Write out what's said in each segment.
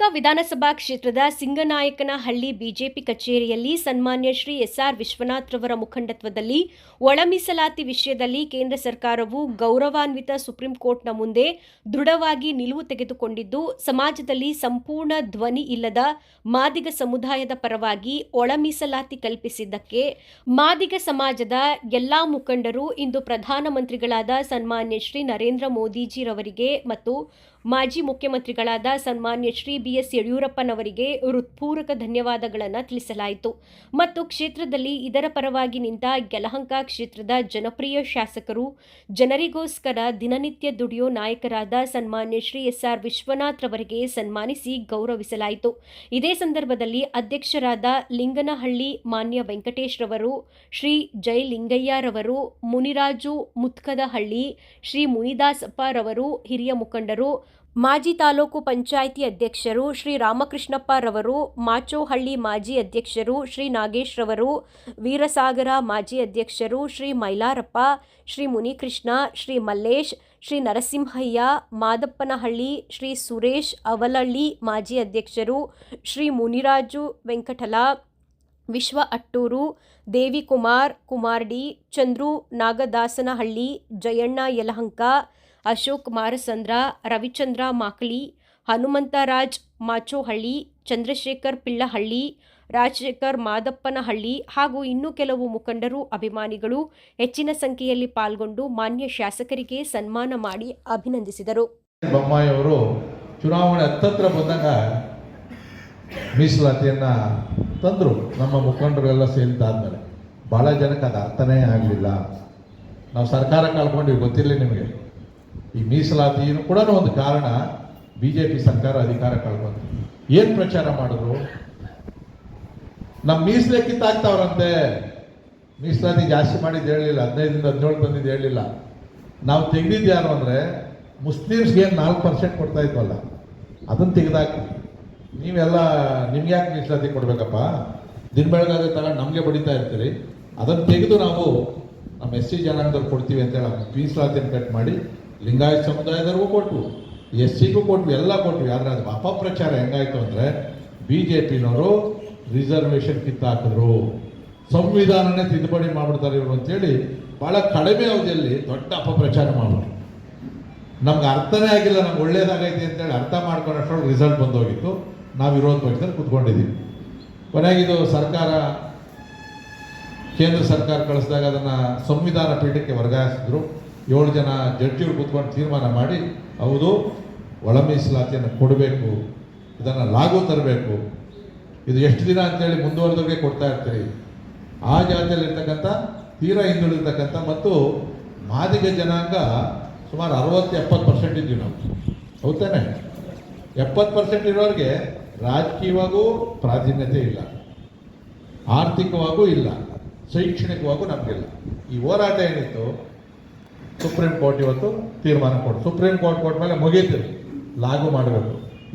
ಯಲಹಂಕ ವಿಧಾನಸಭಾ ಕ್ಷೇತ್ರದ ಸಿಂಗನಾಯಕನಹಳ್ಳಿ ಬಿಜೆಪಿ ಕಚೇರಿಯಲ್ಲಿ ಸನ್ಮಾನ್ಯ ಶ್ರೀ ಎಸ್ಆರ್ ವಿಶ್ವನಾಥ್ ರವರ ಮುಖಂಡತ್ವದಲ್ಲಿ ಒಳ ಮೀಸಲಾತಿ ವಿಷಯದಲ್ಲಿ ಕೇಂದ್ರ ಸರ್ಕಾರವು ಗೌರವಾನ್ವಿತ ಸುಪ್ರೀಂ ಕೋರ್ಟ್ನ ಮುಂದೆ ದೃಢವಾಗಿ ನಿಲುವು ತೆಗೆದುಕೊಂಡಿದ್ದು, ಸಮಾಜದಲ್ಲಿ ಸಂಪೂರ್ಣ ಧ್ವನಿ ಇಲ್ಲದ ಮಾದಿಗ ಸಮುದಾಯದ ಪರವಾಗಿ ಒಳ ಮೀಸಲಾತಿ ಕಲ್ಪಿಸಿದ್ದಕ್ಕೆ ಮಾದಿಗ ಸಮಾಜದ ಎಲ್ಲಾ ಮುಖಂಡರು ಇಂದು ಪ್ರಧಾನಮಂತ್ರಿಗಳಾದ ಸನ್ಮಾನ್ಯ ಶ್ರೀ ನರೇಂದ್ರ ಮೋದಿಜಿರವರಿಗೆ ಮತ್ತು ಮಾಜಿ ಮುಖ್ಯಮಂತ್ರಿಗಳಾದ ಸನ್ಮಾನ್ಯ ಶ್ರೀ ಬಿಎಸ್ ಯಡಿಯೂರಪ್ಪನವರಿಗೆ ಹೃತ್ಪೂರ್ವಕ ಧನ್ಯವಾದಗಳನ್ನು ತಿಳಿಸಲಾಯಿತು. ಮತ್ತು ಕ್ಷೇತ್ರದಲ್ಲಿ ಇದರ ಪರವಾಗಿ ನಿಂತ ಯಲಹಂಕ ಕ್ಷೇತ್ರದ ಜನಪ್ರಿಯ ಶಾಸಕರು, ಜನರಿಗೋಸ್ಕರ ದಿನನಿತ್ಯ ದುಡಿಯೋ ನಾಯಕರಾದ ಸನ್ಮಾನ್ಯ ಶ್ರೀ ಎಸ್ ಆರ್ ವಿಶ್ವನಾಥ್ ರವರಿಗೆ ಸನ್ಮಾನಿಸಿ ಗೌರವಿಸಲಾಯಿತು. ಇದೇ ಸಂದರ್ಭದಲ್ಲಿ ಅಧ್ಯಕ್ಷರಾದ ಲಿಂಗನಹಳ್ಳಿ ಮಾನ್ಯ ವೆಂಕಟೇಶ್ ರವರು, ಶ್ರೀ ಜಯಲಿಂಗಯ್ಯರವರು ಮುನಿರಾಜು ಮುತ್ಕದಹಳ್ಳಿ, ಶ್ರೀ ಮುನಿದಾಸಪ್ಪ ರವರು, ಹಿರಿಯ ಮುಖಂಡರು ಮಾಜಿ ತಾಲೂಕು ಪಂಚಾಯಿತಿ ಅಧ್ಯಕ್ಷರು ಶ್ರೀ ರಾಮಕೃಷ್ಣಪ್ಪ ರವರು, ಮಾಚೋಹಳ್ಳಿ ಮಾಜಿ ಅಧ್ಯಕ್ಷರು ಶ್ರೀ ನಾಗೇಶ್ ರವರು, ವೀರಸಾಗರ ಮಾಜಿ ಅಧ್ಯಕ್ಷರು ಶ್ರೀ ಮೈಲಾರಪ್ಪ, ಶ್ರೀ ಮುನಿಕೃಷ್ಣ, ಶ್ರೀ ಮಲ್ಲೇಶ್, ಶ್ರೀ ನರಸಿಂಹಯ್ಯ, ಮಾದಪ್ಪನಹಳ್ಳಿ, ಶ್ರೀ ಸುರೇಶ್ ಅವಲಹಳ್ಳಿ ಮಾಜಿ ಅಧ್ಯಕ್ಷರು, ಶ್ರೀ ಮುನಿರಾಜು ವೆಂಕಟಲ, ವಿಶ್ವ ಅಟ್ಟೂರು, ದೇವಿಕುಮಾರ್ ಕುಮಾರ್ಡಿ, ಚಂದ್ರು ನಾಗದಾಸನಹಳ್ಳಿ, ಜಯಣ್ಣ ಯಲಹಂಕ ಅಶೋಕ್ ಮಾರಸಂದ್ರ, ರವಿಚಂದ್ರ ಮಾಕಳಿ ಹನುಮಂತರಾಜ್ ಮಾಚೋಹಳ್ಳಿ, ಚಂದ್ರಶೇಖರ್ ಪಿಳ್ಳಹಳ್ಳಿ, ರಾಜಶೇಖರ್ ಮಾದಪ್ಪನಹಳ್ಳಿ ಹಾಗೂ ಇನ್ನೂ ಕೆಲವು ಮುಖಂಡರು, ಅಭಿಮಾನಿಗಳು ಹೆಚ್ಚಿನ ಸಂಖ್ಯೆಯಲ್ಲಿ ಪಾಲ್ಗೊಂಡು ಮಾನ್ಯ ಶಾಸಕರಿಗೆ ಸನ್ಮಾನ ಮಾಡಿ ಅಭಿನಂದಿಸಿದರು. ಬೊಮ್ಮಾಯಿಯವರು ಚುನಾವಣೆ ಹತ್ತತ್ರ ಬಂದಾಗ ಮೀಸಲಾತಿಯನ್ನು ತಂದರು. ನಮ್ಮ ಮುಖಂಡರೆಲ್ಲ ಆದ್ಮೇಲೆ ಭಾಳ ಜನಕ್ಕೆ ಅದು ಅರ್ಥನೇ ಆಗಲಿಲ್ಲ. ನಾವು ಸರ್ಕಾರ ಕಳ್ಕೊಂಡಿವಿ, ಗೊತ್ತಿರಲಿ ನಿಮಗೆ. ಈ ಮೀಸಲಾತಿಯೂ ಕೂಡ ಒಂದು ಕಾರಣ ಬಿ ಜೆ ಪಿ ಸರ್ಕಾರ ಅಧಿಕಾರ ಕಳ್ಕೊಂಡ್ರು. ಏನು ಪ್ರಚಾರ ಮಾಡಿದ್ರು? ನಮ್ಮ ಮೀಸಲೆ ಕಿತ್ತಾಗ್ತಾವ್ರಂತೆ ಮೀಸಲಾತಿ ಜಾಸ್ತಿ ಮಾಡಿದ್ದು ಹೇಳಲಿಲ್ಲ ಹದಿನೈದರಿಂದ ಹದಿನೇಳು ತಂದಿದ್ದು ಹೇಳಲಿಲ್ಲ ನಾವು ತೆಗೆದಿದ್ದು ಯಾರು ಅಂದರೆ ಮುಸ್ಲಿಮ್ಸ್ಗೆ ಏನು ನಾಲ್ಕು ಪರ್ಸೆಂಟ್ ಕೊಡ್ತಾ ಇದ್ವಲ್ಲ ಅದನ್ನು ತೆಗೆದಾಕಿ ನೀವೆಲ್ಲ ನಿಮ್ಗೆ ಯಾಕೆ ಮೀಸಲಾತಿ ಕೊಡಬೇಕಪ್ಪ? ದಿನ ಬೆಳಗಾದ್ರೆ ತಗೊಂಡು ನಮಗೆ ಬಡಿತಾ ಇರ್ತೀರಿ. ಅದನ್ನು ತೆಗೆದು ನಾವು ನಮ್ಮ ಎಸ್ ಸಿ ಜನಾಂಗದವ್ರು ಕೊಡ್ತೀವಿ ಅಂತೇಳಿ ಮೀಸಲಾತಿಯನ್ನು ಕಟ್ ಮಾಡಿ ಲಿಂಗಾಯತ ಸಮುದಾಯದವ್ರಿಗೂ ಕೊಟ್ವು ಎಸ್ ಸಿಗೂ ಕೊಟ್ವಿ, ಎಲ್ಲ ಕೊಟ್ವಿ. ಆದರೆ ಅದು ಅಪಪ್ರಚಾರ ಹೆಂಗಾಯ್ತು ಅಂದರೆ ಬಿ ಜೆ ಪಿನವರು ರಿಸರ್ವೇಷನ್ ಕಿತ್ತಾಕಿದ್ರು. ಸಂವಿಧಾನನೇ ತಿದ್ದುಪಡಿ ಮಾಡ್ಬಿಡ್ತಾರೆ ಇವರು ಅಂತೇಳಿ ಭಾಳ ಕಡಿಮೆ ಅವಧಿಯಲ್ಲಿ ದೊಡ್ಡ ಅಪಪ್ರಚಾರ ಮಾಡ್ಬಿಟ್ರು. ನಮ್ಗೆ ಅರ್ಥನೇ ಆಗಿಲ್ಲ, ನಮ್ಗೆ ಒಳ್ಳೇದಾಗೈತೆ ಅಂತೇಳಿ ಅರ್ಥ ಮಾಡ್ಕೊಂಡಷ್ಟೊಳಗೆ ರಿಸಲ್ಟ್ ಬಂದೋಗಿತ್ತು. ನಾವು ವಿರೋಧ ಪಕ್ಷದಲ್ಲಿ ಕುತ್ಕೊಂಡಿದ್ದೀವಿ. ಕೊನೆಗೆ ಇದು ಸರ್ಕಾರ, ಕೇಂದ್ರ ಸರ್ಕಾರ ಕಳಿಸಿದಾಗ ಅದನ್ನು ಸಂವಿಧಾನ ಪೀಠಕ್ಕೆ ವರ್ಗಾಯಿಸಿದ್ರು. ಏಳು ಜನ ಜಡ್ಜಿಗಳು ಕೂತ್ಕೊಂಡು ತೀರ್ಮಾನ ಮಾಡಿ, ಹೌದು ಒಳ ಮೀಸಲಾತಿಯನ್ನು ಕೊಡಬೇಕು, ಇದನ್ನು ಲಾಗು ತರಬೇಕು. ಇದು ಎಷ್ಟು ದಿನ ಅಂತೇಳಿ ಮುಂದುವರೆದವ್ರಿಗೆ ಕೊಡ್ತಾ ಇರ್ತೀರಿ. ಆ ಜಾತಿಯಲ್ಲಿ ಇರ್ತಕ್ಕಂಥ ತೀರಾ ಹಿಂದುಳಿರ್ತಕ್ಕಂಥ ಮತ್ತು ಮಾದಿಗ ಜನಾಂಗ ಸುಮಾರು ಅರವತ್ತು, ಎಪ್ಪತ್ತು ಪರ್ಸೆಂಟ್ ಇದ್ದೀವಿ ನಾವು. ಹೌದೇನೆ? ಎಪ್ಪತ್ತು ಪರ್ಸೆಂಟ್ ಇರೋರಿಗೆ ರಾಜಕೀಯವಾಗೂ ಪ್ರಾಧೀನ್ಯತೆ ಇಲ್ಲ. ಆರ್ಥಿಕವಾಗೂ ಇಲ್ಲ. ಶೈಕ್ಷಣಿಕವಾಗೂ ನಮಗಿಲ್ಲ ಈ ಹೋರಾಟ ಏನಿತ್ತು ಸುಪ್ರೀಂ ಕೋರ್ಟ್ ಇವತ್ತು ತೀರ್ಮಾನ ಕೊಟ್ಟು ಸುಪ್ರೀಂ ಕೋರ್ಟ್ ಕೊಟ್ಟ ಮೇಲೆ ಮುಗೀತು ಲಾಗು ಮಾಡಬೇಕು.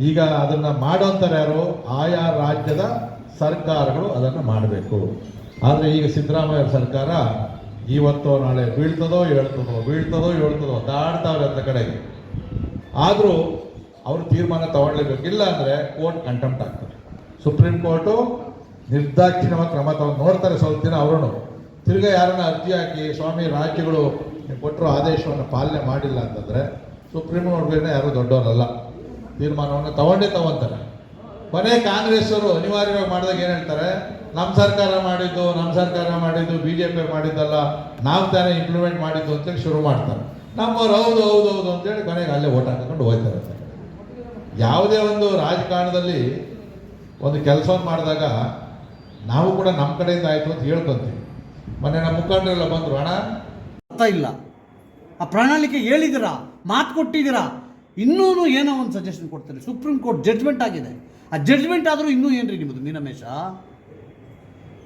ಈಗ ಅದನ್ನು ಮಾಡೋಂಥವ್ರು ಯಾರು? ಆಯಾ ರಾಜ್ಯದ ಸರ್ಕಾರಗಳು ಅದನ್ನು ಮಾಡಬೇಕು. ಆದರೆ ಈಗ ಸಿದ್ದರಾಮಯ್ಯ ಸರ್ಕಾರ ಇವತ್ತು ನಾಳೆ ಬೀಳ್ತದೋ ಹೇಳ್ತದೋ ಬೀಳ್ತದೋ ಹೇಳ್ತದೋ ದಾಡ್ತಾವ್ರೆ ಅಂತ ಕಡೆಗೆ. ಆದರೂ ಅವರು ತೀರ್ಮಾನ ತಗೊಳ್ಲೇಬೇಕು. ಇಲ್ಲ ಅಂದರೆ ಕೋರ್ಟ್ ಕಂಟೆಂಪ್ಟ್ ಆಗ್ತದೆ. ಸುಪ್ರೀಂ ಕೋರ್ಟು ನಿರ್ದಾಕ್ಷಿಣ್ಯವಾಗಿ ಕ್ರಮ ತಗೊಂಡು ನೋಡ್ತಾರೆ. ಸ್ವಲ್ಪ ದಿನ ಅವರು ತಿರ್ಗಾ ಯಾರನ್ನ ಅರ್ಜಿ ಹಾಕಿ, ಸ್ವಾಮಿ, ರಾಜ್ಯಗಳು ಕೊಟ್ಟರು ಆದೇಶವನ್ನು ಪಾಲನೆ ಮಾಡಿಲ್ಲ ಅಂತಂದರೆ ಸುಪ್ರೀಂ ನೋಡ್ಬೇಕಂದ್ರೆ ಯಾರು ದೊಡ್ಡವರಲ್ಲ ತೀರ್ಮಾನವನ್ನು ತಗೊಂಡೇ ತಗೊಂತಾರೆ. ಕೊನೆ ಕಾಂಗ್ರೆಸ್ ಅವರು ಅನಿವಾರ್ಯವಾಗಿ ಮಾಡಿದಾಗ ಏನು ಹೇಳ್ತಾರೆ? ನಮ್ಮ ಸರ್ಕಾರ ಮಾಡಿದ್ದು ನಮ್ಮ ಸರ್ಕಾರ ಮಾಡಿದ್ದು ಬಿ ಜೆ ಪಿ ಮಾಡಿದ್ದಲ್ಲ, ನಾವು ತಾನೇ ಇಂಪ್ಲಿಮೆಂಟ್ ಮಾಡಿದ್ದು ಅಂತೇಳಿ ಶುರು ಮಾಡ್ತಾರೆ. ನಮ್ಮವ್ರು ಹೌದು ಹೌದು ಹೌದು ಅಂತೇಳಿ ಕೊನೆಗೆ ಅಲ್ಲೇ ಓಟ್ ಹಾಕೊಂಡು ಹೋಗ್ತಾರೆ. ಅಂತ ಯಾವುದೇ ಒಂದು ರಾಜಕಾರಣದಲ್ಲಿ ಒಂದು ಕೆಲಸವನ್ನು ಮಾಡಿದಾಗ ನಾವು ಕೂಡ ನಮ್ಮ ಕಡೆಯಿಂದ ಆಯಿತು ಅಂತ ಹೇಳ್ಕೊತೀವಿ. ಮೊನ್ನೆ ನಮ್ಮ ಮುಖಂಡರೆಲ್ಲ ಬಂದರು, ಅಣ್ಣ ಅರ್ಥ ಇಲ್ಲ. ಆ ಪ್ರಣಾಳಿಕೆ ಹೇಳಿದ್ದೀರಾ? ಮಾತು ಕೊಟ್ಟಿದ್ದೀರಾ? ಇನ್ನೂ ಏನೋ ಒಂದು ಸಜೆಷನ್ ಕೊಡ್ತಾರೆ. ಸುಪ್ರೀಂ ಕೋರ್ಟ್ ಜಡ್ಜ್ಮೆಂಟ್ ಆಗಿದೆ. ಆ ಜಡ್ಜ್ಮೆಂಟ್ ಆದರೂ ಇನ್ನೂ ಏನ್ರಿ ನಿಮ್ಮದು ಮೀನಮೇಶ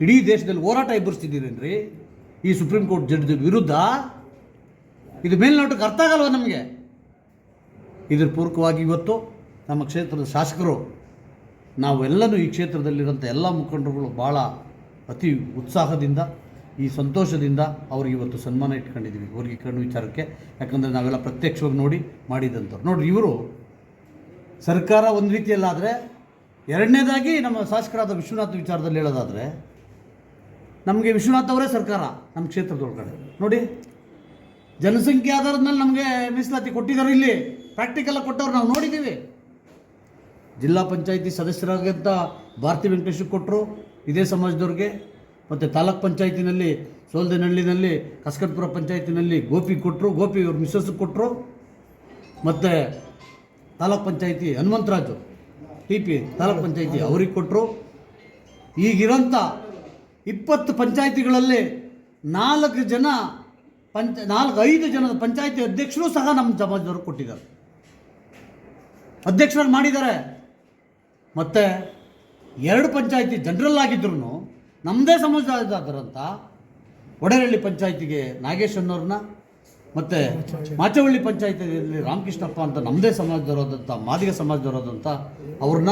ಇಡೀ ದೇಶದಲ್ಲಿ ಹೋರಾಟ ಎಬ್ಬರಿಸ್ತಿದ್ದೀರೇನ್ರಿ ಈ ಸುಪ್ರೀಂ ಕೋರ್ಟ್ ಜಡ್ಜ್ ವಿರುದ್ಧ? ಇದು ಮೇಲ್ನೋಟಕ್ಕೆ ಅರ್ಥ ಆಗಲ್ವ ನಮಗೆ? ಇದ್ರ ಪೂರಕವಾಗಿ ಇವತ್ತು ನಮ್ಮ ಕ್ಷೇತ್ರದ ಶಾಸಕರು, ನಾವೆಲ್ಲನೂ ಈ ಕ್ಷೇತ್ರದಲ್ಲಿರೋಂಥ ಎಲ್ಲ ಮುಖಂಡರುಗಳು ಭಾಳ ಅತಿ ಉತ್ಸಾಹದಿಂದ ಈ ಸಂತೋಷದಿಂದ ಅವ್ರಿಗೆ ಇವತ್ತು ಸನ್ಮಾನ ಇಟ್ಕೊಂಡಿದ್ದೀವಿ. ಅವ್ರಿಗೆ ಕಣ್ಣು ವಿಚಾರಕ್ಕೆ. ಯಾಕಂದರೆ ನಾವೆಲ್ಲ ಪ್ರತ್ಯಕ್ಷವಾಗಿ ನೋಡಿ ಮಾಡಿದಂಥವ್ರು. ನೋಡಿರಿ, ಇವರು ಸರ್ಕಾರ ಒಂದು ರೀತಿಯಲ್ಲಾದರೆ ಎರಡನೇದಾಗಿ ನಮ್ಮ ಶಾಸಕರಾದ ವಿಶ್ವನಾಥ್ ವಿಚಾರದಲ್ಲಿ ಹೇಳೋದಾದರೆ ನಮಗೆ ವಿಶ್ವನಾಥ್ ಅವರೇ ಸರ್ಕಾರ ನಮ್ಮ ಕ್ಷೇತ್ರದೊಳಗಡೆ. ನೋಡಿ, ಜನಸಂಖ್ಯೆ ಆಧಾರದ ಮೇಲೆ ನಮಗೆ ಮೀಸಲಾತಿ ಕೊಟ್ಟಿದ್ದಾರೆ ಇಲ್ಲಿ. ಪ್ರಾಕ್ಟಿಕಲ್ ಕೊಟ್ಟವ್ರು ನಾವು ನೋಡಿದ್ದೀವಿ. ಜಿಲ್ಲಾ ಪಂಚಾಯಿತಿ ಸದಸ್ಯರಾಗಿದ್ದ ಭಾರತಿ ವೆಂಕಟೇಶ್ ಕೊಟ್ಟರು ಇದೇ ಸಮಾಜದವ್ರಿಗೆ ಮತ್ತು ತಾಲೂಕ್ ಪಂಚಾಯತಿನಲ್ಲಿ ಸೋಲ್ದನಹಳ್ಳಿನಲ್ಲಿ, ಕಸ್ಕಟ್ಪುರ ಪಂಚಾಯತಿನಲ್ಲಿ ಗೋಪಿ ಕೊಟ್ಟರು ಗೋಪಿ ಅವ್ರ ಮಿಸ್ಸಸ್ ಕೊಟ್ಟರು ಮತ್ತು ತಾಲೂಕ್ ಪಂಚಾಯತಿ ಹನುಮಂತರಾಜು ಟಿ ಪಿ ತಾಲೂಕ್ ಪಂಚಾಯತಿ ಅವ್ರಿಗೆ ಕೊಟ್ಟರು ಈಗಿರೋಂಥ ಇಪ್ಪತ್ತು ಪಂಚಾಯತಿಗಳಲ್ಲಿ ನಾಲ್ಕು ಜನ ಪಂಚ, ನಾಲ್ಕು, ಐದು ಜನದ ಪಂಚಾಯತಿ ಅಧ್ಯಕ್ಷರು ಸಹ ನಮ್ಮ ಸಮಾಜದವರು ಕೊಟ್ಟಿದ್ದಾರೆ. ಅಧ್ಯಕ್ಷರಾಗಿ ಮಾಡಿದ್ದಾರೆ. ಮತ್ತು ಎರಡು ಪಂಚಾಯತಿ ಜನರಲ್ ಆಗಿದ್ರು ನಮ್ಮದೇ ಸಮಾಜದಾದರಂತ ಒಡೆರಳ್ಳಿ ಪಂಚಾಯತಿಗೆ ನಾಗೇಶ್ ಅನ್ನೋರನ್ನ ಮತ್ತು ಮಾಚವಳ್ಳಿ ಪಂಚಾಯತಿಯಲ್ಲಿ ರಾಮಕೃಷ್ಣಪ್ಪ ಅಂತ ನಮ್ಮದೇ ಸಮಾಜದವರಾದಂಥ ಮಾದಿಗ ಸಮಾಜದವರಾದಂಥ ಅವ್ರನ್ನ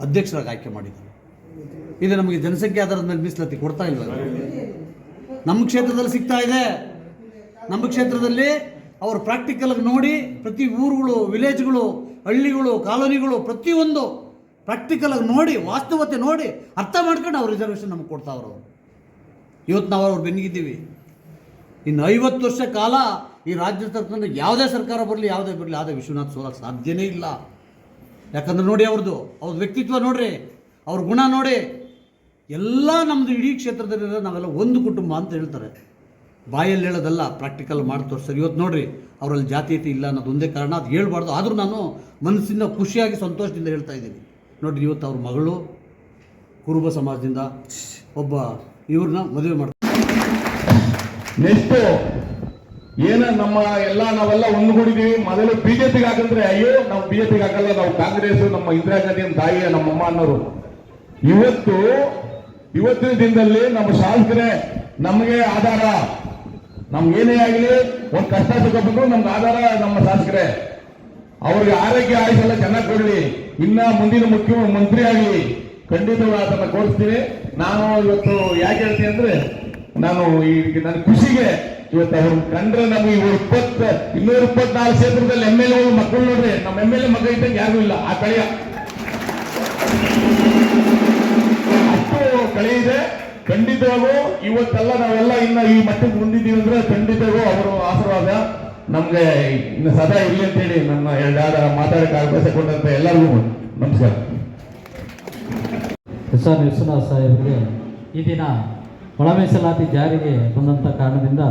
ಅಧ್ಯಕ್ಷರಾಗಿ ಆಯ್ಕೆ ಮಾಡಿದ್ದಾರೆ. ಇದು ನಮಗೆ ಜನಸಂಖ್ಯೆ ಆಧಾರದ ಮೇಲೆ ಮೀಸಲಾತಿ ಕೊಡ್ತಾ ಇಲ್ಲ. ನಮ್ಮ ಕ್ಷೇತ್ರದಲ್ಲಿ ಸಿಗ್ತಾ ಇದೆ. ನಮ್ಮ ಕ್ಷೇತ್ರದಲ್ಲಿ ಅವರು ಪ್ರಾಕ್ಟಿಕಲಾಗಿ ನೋಡಿ ಪ್ರತಿ ಊರುಗಳು ವಿಲೇಜ್ಗಳು ಹಳ್ಳಿಗಳು ಕಾಲೋನಿಗಳು ಪ್ರತಿಯೊಂದು ಪ್ರಾಕ್ಟಿಕಲಾಗಿ ನೋಡಿ, ವಾಸ್ತವತೆ ನೋಡಿ ಅರ್ಥ ಮಾಡ್ಕೊಂಡು ಅವ್ರು ರಿಸರ್ವೇಷನ್ ನಮ್ಗೆ ಕೊಡ್ತಾವ್ರು ಅವರು ಇವತ್ತು ನಾವು ಅವ್ರು ಬೆನ್ನಿಗಿದ್ದೀವಿ. ಇನ್ನು ಐವತ್ತು ವರ್ಷ ಕಾಲ ಈ ರಾಜ್ಯ ಸರ್ಕಾರ ಯಾವುದೇ ಸರ್ಕಾರ ಬರಲಿ, ಯಾವುದೇ ಬರಲಿ ಯಾವುದೇ ವಿಶ್ವನಾಥ್ ಸೋಲಕ್ಕೆ ಸಾಧ್ಯನೇ ಇಲ್ಲ. ಯಾಕಂದ್ರೆ ನೋಡಿ ಅವ್ರದ್ದು ಅವ್ರ ವ್ಯಕ್ತಿತ್ವ ನೋಡ್ರಿ, ಅವ್ರ ಗುಣ ನೋಡಿ. ಎಲ್ಲ ನಮ್ಮದು ಇಡೀ ಕ್ಷೇತ್ರದಲ್ಲಿ ನಾವೆಲ್ಲ ಒಂದು ಕುಟುಂಬ ಅಂತ ಹೇಳ್ತಾರೆ. ಬಾಯಲ್ಲಿ ಹೇಳೋದಲ್ಲ ಪ್ರಾಕ್ಟಿಕಲ್ ಮಾಡಿ ತೋರಿಸ್ತಾರೆ ಇವತ್ತು ನೋಡ್ರಿ, ಅವರಲ್ಲಿ ಜಾತೀಯತೆ ಇಲ್ಲ ಅನ್ನೋದು ಒಂದೇ ಕಾರಣ ಅದು ಹೇಳ್ಬಾರ್ದು. ಆದರೂ ನಾನು ಮನಸ್ಸಿಂದ ಖುಷಿಯಾಗಿ ಸಂತೋಷದಿಂದ ಹೇಳ್ತಾ ಇದ್ದೀನಿ. ನೋಡ್ರಿ ಇವತ್ತು ಅವ್ರ ಮಗಳು ಕುರುಬ ಸಮಾಜದಿಂದ ಒಬ್ಬ ಇವ್ರನ್ನ ಮದುವೆ ಮಾಡ್ತಾರೆ ನೆಕ್ಸ್ಟು ಏನ ನಮ್ಮ ಎಲ್ಲ ನಾವೆಲ್ಲ ಒಂದುಗೂಡಿದೀವಿ. ಮೊದಲು ಬಿಜೆಪಿಗೆ ಹಾಕಂದ್ರೆ, ಅಯ್ಯೋ, ನಾವು ಬಿಜೆಪಿಗೆ ಹಾಕಲ್ಲ, ನಾವು ಕಾಂಗ್ರೆಸ್, ನಮ್ಮ ಇಂದಿರಾ ಗಾಂಧಿ ನಮ್ಮ ತಾಯಿ, ನಮ್ಮ ಅಮ್ಮ ಅನ್ನೋರು. ಇವತ್ತು, ಇವತ್ತಿನ ದಿನದಲ್ಲಿ ನಮ್ಮ ಶಾಸಕರೇ ನಮಗೆ ಆಧಾರ. ನಮ್ಗೇನೇ ಆಗಲಿ, ಒಂದು ಕಷ್ಟ ಬಂದ್ರು ನಮ್ಗೆ ಆಧಾರ ನಮ್ಮ ಶಾಸಕರೇ. ಅವ್ರಿಗೆ ಆರೋಗ್ಯ ಆಯುಷೆಲ್ಲ ಚೆನ್ನಾಗಿ ಕೊಡ್ಲಿ ಇನ್ನ ಮುಂದಿನ ಮುಖ್ಯಮಂತ್ರಿ ಆಗಲಿ. ಖಂಡಿತವಾಗಿ ಅದನ್ನ ಕೋರಿಸ್ತೀನಿ ನಾನು ಇವತ್ತು ಯಾಕೆ ಹೇಳ್ತೀನಿ ಅಂದ್ರೆ, ನಾನು ಈ ನನ್ನ ಖುಷಿಗೆ ಇವತ್ತು ಅವ್ರು ಕಂಡ್ರೆ ನಮ್ಗೆ ಇವ್ರು ಇಪ್ಪತ್ತ, ಇನ್ನೂರ ಇಪ್ಪತ್ನಾಲ್ಕು ಕ್ಷೇತ್ರದಲ್ಲಿ ಎಂ ಎಲ್ ಎ ಮಕ್ಕಳು ನೋಡ್ರಿ. ನಮ್ಮ ಎಂ ಎಲ್ ಎ ಮಗ ಇದ್ದಂಗೆ ಯಾರು ಇಲ್ಲ. ಆ ಕಳೆಯ. ಅಷ್ಟು ಕಳೆ ಇದೆ. ಖಂಡಿತವಾಗೂ ಇವತ್ತೆಲ್ಲ ನಾವೆಲ್ಲ ಇನ್ನ ಈ ಮಟ್ಟಕ್ಕೆ ಮುಂದಿದ್ದೀವಿ ಅಂದ್ರೆ ಖಂಡಿತವಾಗೂ ಅವರು ಆಶೀರ್ವಾದ. ನಮ್ಗೆ ಇನ್ನು ಸದಾ ಇರ್ಲಿ ಅಂತೇಳಿ ನನ್ನ ಎರಡಾದ ಮಾತಾಡಕ್ಕೆ ಅವಕಾಶ ಕೊಟ್ಟಂತ ಎಲ್ಲರಿಗೂ ನಮಸ್ಕಾರ. ಎಸ್ ಆರ್ ವಿಶ್ವನಾಥ್ ಸಾಹೇಬರಿಗೆ ಈ ದಿನ ಒಳ ಮೀಸಲಾತಿ ಜಾರಿಗೆ ಬಂದಂಥ ಕಾರಣದಿಂದ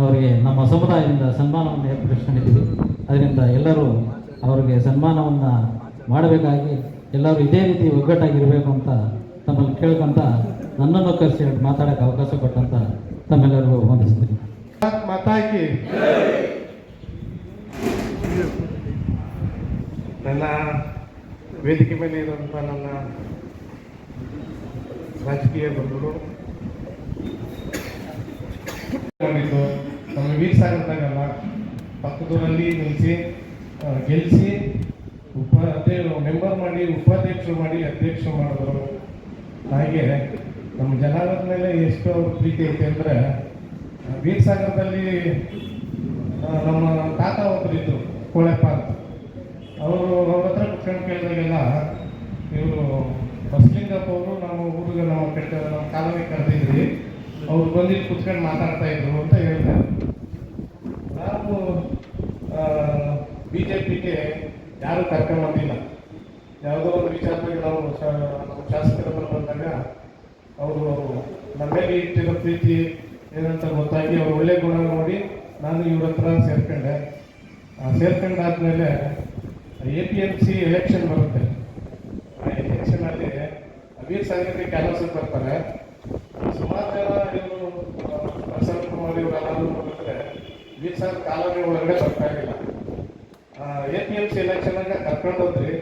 ಅವರಿಗೆ ನಮ್ಮ ಸಮುದಾಯದಿಂದ ಸನ್ಮಾನವನ್ನು ಏರ್ಪಡಿಸ್ಕೊಂಡಿದ್ದೀವಿ. ಅದರಿಂದ ಎಲ್ಲರೂ ಅವರಿಗೆ ಸನ್ಮಾನವನ್ನು ಮಾಡಬೇಕಾಗಿ ಎಲ್ಲರೂ ಇದೇ ರೀತಿ ಒಗ್ಗಟ್ಟಾಗಿರಬೇಕು ಅಂತ ತಮ್ಮಲ್ಲಿ ಕೇಳ್ಕೊಂತ ನನ್ನನ್ನು ಕರೆಸಿ ಮಾತಾಡೋಕ್ಕೆ ಅವಕಾಶ ಕೊಟ್ಟಂತ ತಮ್ಮೆಲ್ಲರಿಗೂ ವಂದಿಸ್ತೀನಿ. ಮಾತಾಕಿ. ನನ್ನ ವೇದಿಕೆ ಮೇಲೆ ಇರುವಂಥ ನನ್ನ ರಾಜಕೀಯ ಬಂಧುಗಳು. ನಮ್ಮ ವೀರ್ ಸಾಗರದಾಗಲ್ಲ ಪಕ್ಕದೂರಲ್ಲಿ ನಿಲ್ಲಿಸಿ ಗೆಲ್ಲಿಸಿ ಉಪ ಅದೇ ಮೆಂಬರ್ ಮಾಡಿ, ಉಪಾಧ್ಯಕ್ಷರು ಮಾಡಿ ಅಧ್ಯಕ್ಷರು ಮಾಡಿದ್ರು. ಹಾಗೆ ನಮ್ಮ ಜನಾಂಗದ ಮೇಲೆ ಎಷ್ಟು ಪ್ರೀತಿ ಐತೆ ಅಂದರೆ ವೀರ್ ಸಾಗರದಲ್ಲಿ ನಮ್ಮ ತಾತ ಒಬ್ಬರಿದ್ರು ಕೋಳೆಪ್ಪ ಅಂತ ಅವರು ಅವ್ರ ಹತ್ರ ಕುತ್ಕೊಂಡು ಕೇಳಿದಾಗೆಲ್ಲ ಇವರು ಬಸಲಿಂಗಪ್ಪ ಅವರು ನಮ್ಮ ಊರಿಗೆ ನಾವು ಕೆಟ್ಟ ನಮ್ಮ ಕಾಲೋನಿ ಕರೆದಿದ್ರಿ ಅವ್ರು ಬಂದು ಕುತ್ಕೊಂಡು ಮಾತಾಡ್ತಾ ಇದ್ರು ಅಂತ ಹೇಳ್ತಾರೆ ನಾವು ಬಿ ಜೆ ಪಿಗೆ ಯಾರು ಕರ್ಕೊಂಬಂದಿಲ್ಲ. ಯಾವುದೋ ಒಂದು ವಿಚಾರವಾಗಿ ನಾವು ನಮ್ಮ ಶಾಸಕರ ಬಂದಾಗ ಅವರು ನಮ್ಮ ಇಟ್ಟಿರೋ ಪ್ರೀತಿ ಏನಂತ ಗೊತ್ತಾಗಿ ಅವ್ರು ಒಳ್ಳೆ ಗುಣ ನೋಡಿ ನಾನು ಇವ್ರ ಹತ್ರ ಸೇರ್ಕೊಂಡೆ. ಸೇರ್ಕೊಂಡಾದ್ಮೇಲೆ A P M C election ಬರುತ್ತೆ. ಆ ಎಲೆಕ್ಷನಲ್ಲಿ ವೀರ್ ಸಾಗರಕ್ಕೆ ಕ್ಯಾನ್ವಸರ್ ಬರ್ತಾರೆ. ಸುಮಾರು ಜನ ಇವರು ಪ್ರಸನ್ನ ಕುಮಾರ್ ಇವರೆಲ್ಲರೂ ಬಂದಿದ್ರೆ ವೀರ್ ಸಾಗರ್ ಕಾಲೋನಿ ಒಳಗಡೆ ಬರ್ತಾ ಇಲ್ಲ. A P M C election ಕರ್ಕೊಂಡು ಹೋದ್ರಿ.